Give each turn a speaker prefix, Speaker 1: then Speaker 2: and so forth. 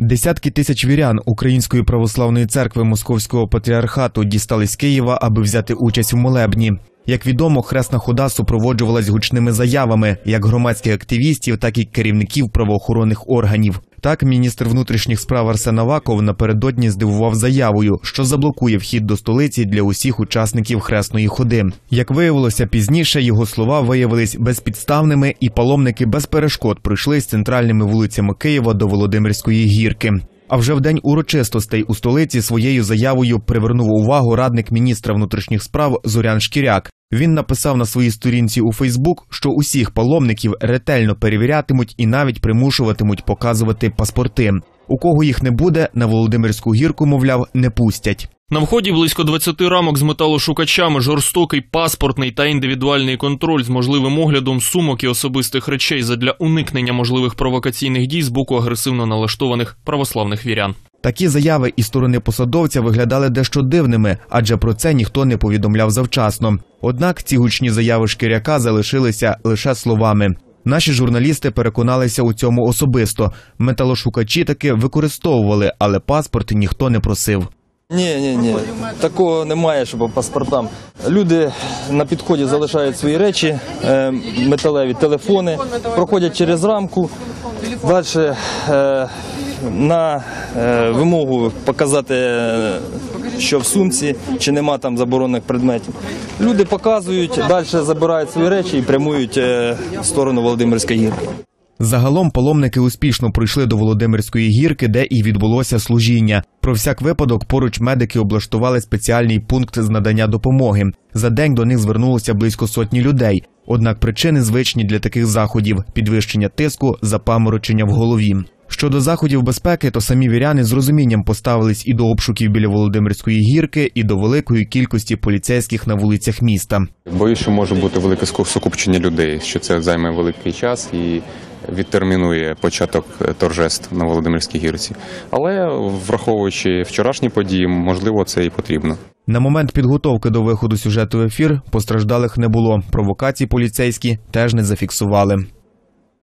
Speaker 1: Десятки тисяч вірян Української православної церкви Московського патріархату дістались Києва, аби взяти участь у молебні. Як відомо, хресна хода супроводжувалась гучними заявами як громадських активістів, так і керівників правоохоронних органів. Так, міністр внутрішніх справ Арсен Аваков напередодні здивував заявою, що заблокує вхід до столиці для усіх учасників хресної ходи. Як виявилося пізніше, його слова виявились безпідставними, і паломники без перешкод пройшли з центральними вулицями Києва до Володимирської гірки. А вже в день урочистостей у столиці своєю заявою привернув увагу радник міністра внутрішніх справ Зорян Шкіряк. Він написав на своїй сторінці у Фейсбук, що усіх паломників ретельно перевірятимуть і навіть примушуватимуть показувати паспорти. У кого їх не буде, на Володимирську гірку, мовляв, не пустять.
Speaker 2: На вході близько 20 рамок з металошукачами, жорстокий паспортний та індивідуальний контроль з можливим оглядом сумок і особистих речей задля уникнення можливих провокаційних дій з боку агресивно налаштованих православних вірян.
Speaker 1: Такі заяви із сторони посадовця виглядали дещо дивними, адже про це ніхто не повідомляв завчасно. Однак ці гучні заяви шкіряка залишилися лише словами. Наші журналісти переконалися у цьому особисто. Металошукачі таки використовували, але паспорт ніхто не просив.
Speaker 3: Ні, ні, ні. Такого немає, що по паспортам. Люди на підході залишають свої речі, е, металеві телефони, проходять через рамку. Далі е, на е, вимогу показати, що в сумці, чи нема там заборонених предметів. Люди показують, далі забирають свої речі і прямують в сторону Володимирської гірки.
Speaker 1: Загалом паломники успішно пройшли до Володимирської гірки, де і відбулося служіння. Про всяк випадок поруч медики облаштували спеціальний пункт з надання допомоги. За день до них звернулося близько сотні людей. Однак причини звичні для таких заходів: підвищення тиску, запаморочення в голові. Щодо заходів безпеки, то самі віряни з розумінням поставились і до обшуків біля Володимирської гірки, і до великої кількості поліцейських на вулицях міста.
Speaker 4: Боюсь, що може бути велике сукупчення людей, що це займе великий час і відтермінує початок торжеств на Володимирській гірці. Але враховуючи вчорашні події, можливо, це і потрібно.
Speaker 1: На момент підготовки до виходу сюжету в ефір постраждалих не було. Провокації поліцейські теж не зафіксували.